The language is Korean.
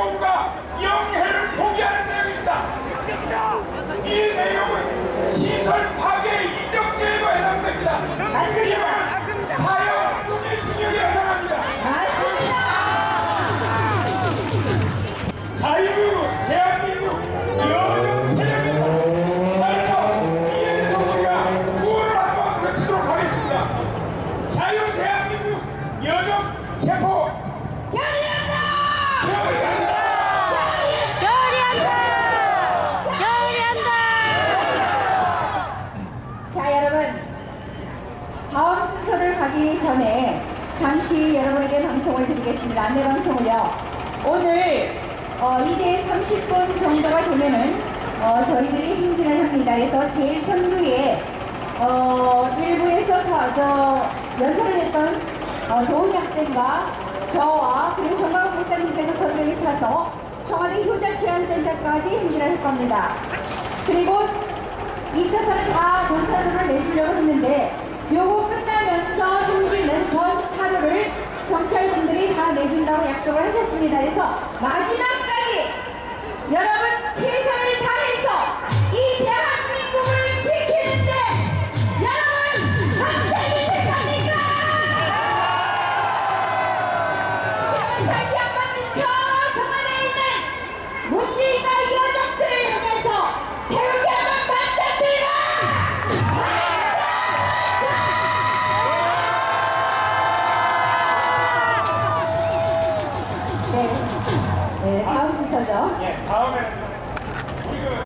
공부가 영해를 포기하는 내용입니다. 이 내용은 시설 파괴 이적 제도에 해당됩니다. 맞습니다. 맞습니다. 자유 대한민국 여전 세력입니다. 그래서 이에 대해서 우리가 구호를 한번 외치도록 하겠습니다. 자유 대한민국 여전 체포 다음 순서를 가기 전에 잠시 여러분에게 방송을 드리겠습니다. 안내 방송을요. 오늘 어, 이제 30분 정도가 되면은 어, 저희들이 행진을 합니다. 그래서 제일 선두에 어, 일부에서 사, 저 연설을 했던 어, 도훈이 학생과 저와 그리고 정광훈 목사님께서 선두에 차서 청와대 효자치안센터까지 행진을 할 겁니다. 그리고 2차선을 다 전차로를 내 했습니다. 그래서 마지막까지 여러분 최선을 다해서 이 대한민국을 지키는데 여러분 반대기 싫답니까? 다시 center. Yeah,